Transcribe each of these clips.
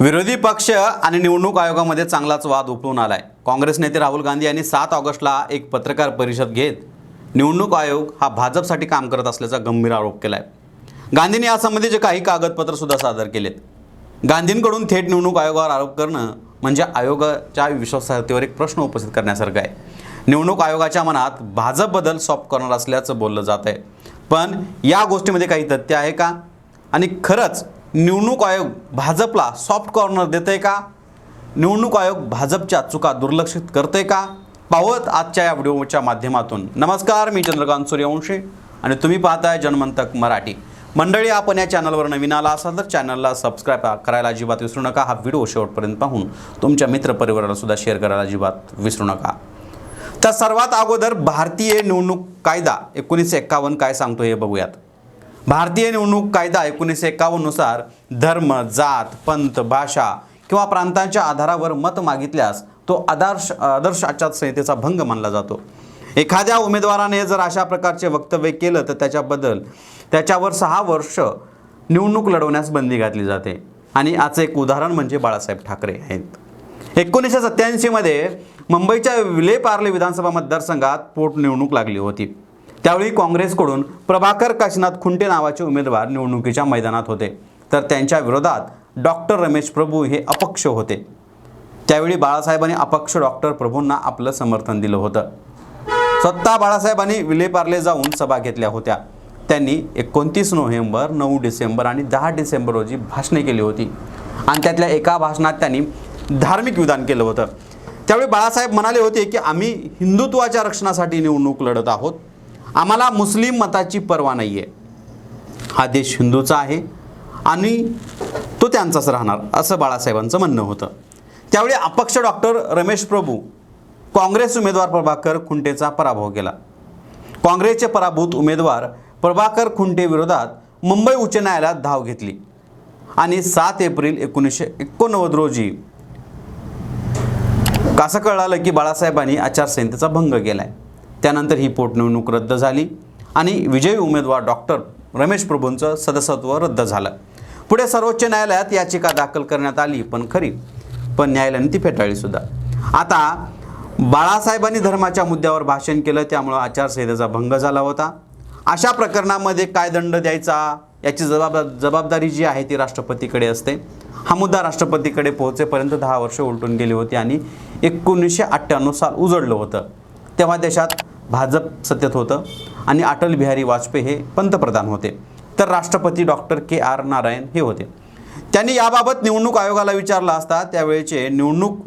विरोधी पक्ष आणि निवडणूक आयोगामध्ये चांगलाच वाद उपळून आलाय. काँग्रेस नेते राहुल गांधी यांनी सात ऑगस्टला एक पत्रकार परिषद घेत निवडणूक आयोग हा भाजपसाठी काम करत असल्याचा गंभीर आरोप केलाय. गांधींनी यासंबंधीचे काही कागदपत्र सुद्धा सादर केलेत. गांधींकडून थेट निवडणूक आयोगावर आरोप करणं म्हणजे आयोगाच्या विश्वासार्हतेवर एक प्रश्न उपस्थित करण्यासारखा आहे. निवडणूक आयोगाच्या मनात भाजपबद्दल सॉफ्ट कॉर्नर असल्याचं बोललं जात आहे पण या गोष्टीमध्ये काही तथ्य आहे का? आणि खरंच निवडणूक आयोग भाजपला सॉफ्ट कॉर्नर देते आहे का? निवडणूक आयोग भाजपच्या चुका दुर्लक्षित करते का? पाहत आजच्या या व्हिडिओच्या माध्यमातून. नमस्कार मी चंद्रकांत सूर्यवंशी आणि तुम्ही पाहताय जनमंतक मराठी. मंडळी आपण या चॅनलवर नवीन आला असाल तर चॅनलला सबस्क्राईब करायला अजिबात विसरू नका. हा व्हिडिओ शेवटपर्यंत पाहून तुमच्या मित्रपरिवाराला सुद्धा शेअर करायला अजिबात विसरू नका. तर सर्वात अगोदर भारतीय निवडणूक कायदा एकोणीसशे एक्कावन्न काय सांगतो हे बघूयात. भारतीय निवडणूक कायदा एकोणीसशे एकावन्ननुसार धर्म जात पंथ भाषा किंवा प्रांतांच्या आधारावर मत मागितल्यास तो आदर्श आदर्श आचारसंहितेचा भंग मानला जातो. एखाद्या उमेदवाराने जर अशा प्रकारचे वक्तव्य केलं तर त्याच्याबद्दल त्याच्यावर सहा वर्ष निवडणूक लढवण्यास बंदी घातली जाते. आणि याचं एक उदाहरण म्हणजे बाळासाहेब ठाकरे आहेत. एकोणीसशे सत्त्याऐंशीमध्ये मुंबईच्या विले पार्ले विधानसभा मतदारसंघात पोटनिवडणूक लागली होती. त्यावेळी काँग्रेसकडून प्रभाकर काशीनाथ खुंटे नावाचे उमेदवार निवडणुकीच्या मैदानात होते. तर त्यांच्या विरोधात डॉक्टर रमेश प्रभू हे अपक्ष होते. त्यावेळी बाळासाहेबांनी अपक्ष डॉक्टर प्रभूंना आपलं समर्थन दिलं होतं. स्वतः बाळासाहेबांनी विलेपार्ले जाऊन सभा घेतल्या होत्या. त्यांनी एकोणतीस नोव्हेंबर नऊ डिसेंबर आणि दहा डिसेंबर रोजी भाषणे केली होती. आणि त्यातल्या एका भाषणात त्यांनी धार्मिक विधान केलं होतं. त्यावेळी बाळासाहेब म्हणाले होते की आम्ही हिंदुत्वाच्या रक्षणासाठी निवडणूक लढत आहोत. आम्हाला मुस्लिम मताची पर्वा नाही आहे हा देश हिंदूचा आहे आणि तो त्यांचाच राहणार असं बाळासाहेबांचं म्हणणं होतं. त्यावेळी अपक्ष डॉक्टर रमेश प्रभू काँग्रेस उमेदवार प्रभाकर खुंटेचा पराभव केला. काँग्रेसचे पराभूत उमेदवार प्रभाकर खुंटेविरोधात मुंबई उच्च न्यायालयात धाव घेतली आणि सात एप्रिल एकोणीसशे एकोणनव्वद रोजी असं कळालं की बाळासाहेबांनी आचारसंहितेचा भंग केला आहे त्यानंतर ही पोटनिवडणूक रद्द झाली आणि विजयी उमेदवार डॉक्टर रमेश प्रभूंचं सदस्यत्व रद्द झालं. पुढे सर्वोच्च न्यायालयात याचिका दाखल करण्यात आली पण खरी. पण न्यायालयाने ती फेटाळली सुद्धा. आता बाळासाहेबांनी धर्माच्या मुद्द्यावर भाषण केलं त्यामुळं आचारसंहितेचा भंग झाला होता. अशा प्रकरणामध्ये काय दंड द्यायचा? याची जबाबदार जबाबदारी जी आहे ती राष्ट्रपतीकडे असते. हा मुद्दा राष्ट्रपतीकडे पोहोचेपर्यंत दहा वर्ष उलटून गेली होती आणि एकोणीसशे अठ्ठ्याण्णव साल उजळलं होतं. तेव्हा देशात भाजप सत्तेत होतं आणि अटल बिहारी वाजपेयी हे पंतप्रधान होते. तर राष्ट्रपती डॉक्टर के आर नारायण हे होते. त्यांनी याबाबत निवडणूक आयोगाला विचारला असता त्यावेळेचे निवडणूक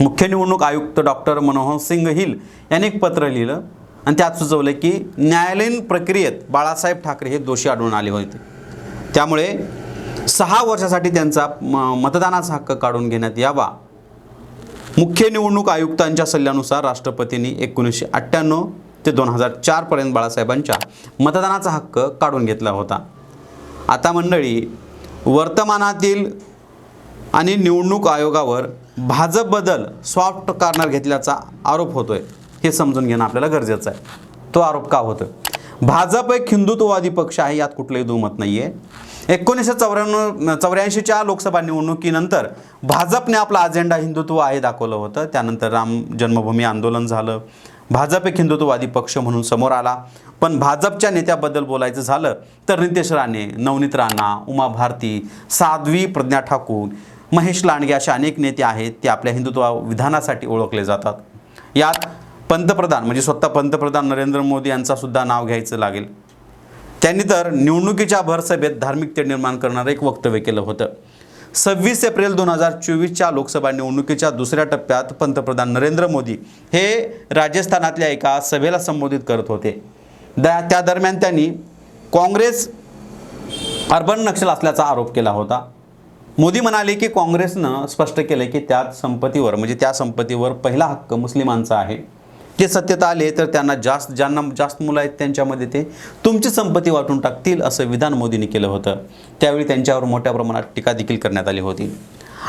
मुख्य निवडणूक आयुक्त डॉक्टर मनोहर सिंग हिल यांनी एक पत्र लिहिलं आणि त्यात सुचवलं की न्यायालयीन प्रक्रियेत बाळासाहेब ठाकरे हे दोषी आढळून आले होते. त्यामुळे सहा वर्षासाठी त्यांचा म- मतदानाचा हक्क काढून घेण्यात यावा. मुख्य निवडणूक आयुक्तांच्या सल्ल्यानुसार राष्ट्रपतींनी एकोणीसशे अठ्ठ्याण्णव ते दोन हजार चारपर्यंत बाळासाहेबांच्या मतदानाचा हक्क काढून घेतला होता. आता मंडळी वर्तमानातील आणि निवडणूक आयोगावर भाजप बदल सॉफ्ट कॉर्नर घेतल्याचा आरोप होतोय हे समजून घेणं आपल्याला गरजेचं आहे. तो आरोप का होतोय? भाजप एक हिंदुत्ववादी पक्ष आहे यात कुठलंही दुमत नाही आहे एकोणीसशे चौऱ्याण्णव चौऱ्याऐंशीच्या लोकसभा निवडणुकीनंतर भाजपने आपला अजेंडा हिंदुत्व आहे दाखवलं होतं. त्यानंतर राम जन्मभूमी आंदोलन झालं. भाजप एक हिंदुत्ववादी पक्ष म्हणून समोर आला. पण भाजपच्या नेत्याबद्दल बोलायचं झालं तर नितेश राणे नवनीत राणा उमा भारती साध्वी प्रज्ञा ठाकूर महेश लांडगे असे अनेक नेते आहेत ते आपल्या हिंदुत्व विधानासाठी ओळखले जातात. यात पंतप्रधान म्हणजे स्वतः पंतप्रधान नरेंद्र मोदी यांचा सुद्धा नाव घ्यायचं लागेल. त्यांनी तर निवडणुकीच्या भरसभेत धार्मिकते निर्माण करणारं एक वक्तव्य केलं होतं. सव्वीस एप्रिल दोन हजार चोवीसच्या लोकसभा निवडणुकीच्या दुसऱ्या टप्प्यात पंतप्रधान नरेंद्र मोदी हे राजस्थानातल्या एका सभेला संबोधित करत होते. दा त्या दरम्यान त्यांनी काँग्रेस अर्बन नक्षल असल्याचा आरोप केला होता. मोदी म्हणाले की काँग्रेसनं स्पष्ट केलं की त्यात संपत्तीवर म्हणजे त्या संपत्तीवर पहिला हक्क मुस्लिमांचा आहे. ते सत्तेत आले तर त्यांना जास्त ज्यांना जास्त मुलं आहेत त्यांच्यामध्ये ते तुमची संपत्ती वाटून टाकतील असं विधान मोदींनी केलं होतं. त्यावेळी त्यांच्यावर मोठ्या प्रमाणात टीका देखील करण्यात आली होती.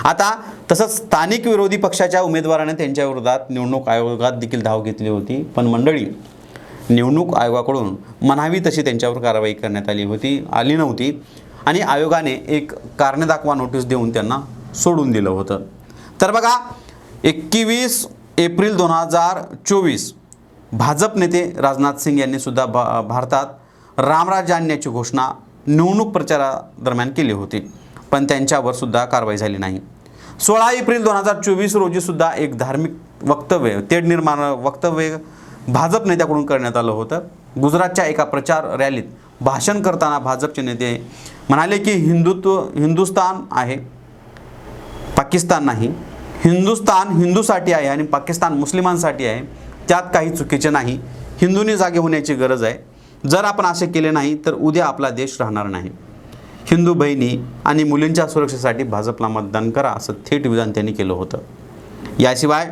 आता तसंच स्थानिक विरोधी पक्षाच्या उमेदवाराने त्यांच्या विरोधात निवडणूक आयोगात देखील धाव घेतली होती. पण मंडळी निवडणूक आयोगाकडून म्हणावी तशी त्यांच्यावर कारवाई करण्यात आली होती आली नव्हती. आणि आयोगाने एक कारणे दाखवा नोटीस देऊन त्यांना सोडून दिलं होतं. तर बघा एकवीस एप्रिल दोन हजार चोवीस. भाजप नेते राजनाथ सिंग यांनी सुद्धा भा भारतात रामराज्य आणण्याची घोषणा निवडणूक प्रचारादरम्यान केली होती. पण त्यांच्यावर सुद्धा कारवाई झाली नाही. सोळा एप्रिल दोन हजार चोवीस रोजीसुद्धा एक धार्मिक वक्तव्य तेढ निर्माण वक्तव्य भाजप नेत्याकडून करण्यात आलं होतं. गुजरातच्या एका प्रचार रॅलीत भाषण करताना भाजपचे नेते म्हणाले की हिंदुत्व हिंदुस्तान आहे पाकिस्तान नाही. हिंदुस्तान हिंदूसाठी आहे आणि पाकिस्तान मुस्लिमांसाठी आहे त्यात काही चुकीचे नाही. हिंदूंनी जागे होण्याची गरज आहे. जर आपण असे केले नाही तर उद्या आपला देश राहणार नाही. हिंदू बहिणी आणि मुलींच्या सुरक्षेसाठी भाजपला मतदान करा असं थेट विधान त्यांनी केलं होतं. याशिवाय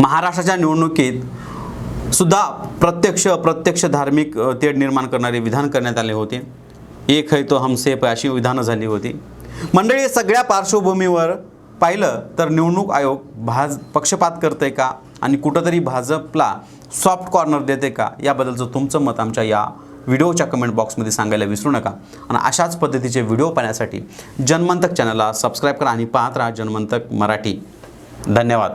महाराष्ट्राच्या निवडणुकीत सुद्धा प्रत्यक्ष अप्रत्यक्ष धार्मिक तेढ निर्माण करणारे विधान करण्यात आले होते. एक है तो हमसे अशी विधानं झाली होती. मंडळी सगळ्या पार्श्वभूमीवर पाहिलं तर निवडणूक आयोग भाज पक्षपात करते का? आणि कुठंतरी भाजपला सॉफ्ट कॉर्नर देते का? याबद्दलचं तुमचं मत आमच्या या व्हिडिओच्या कमेंट बॉक्समध्ये सांगायला विसरू नका. आणि अशाच पद्धतीचे व्हिडिओ पाहण्यासाठी जनमंतक चॅनलला सबस्क्राईब करा आणि पाहत राहा जनमंतक मराठी. धन्यवाद.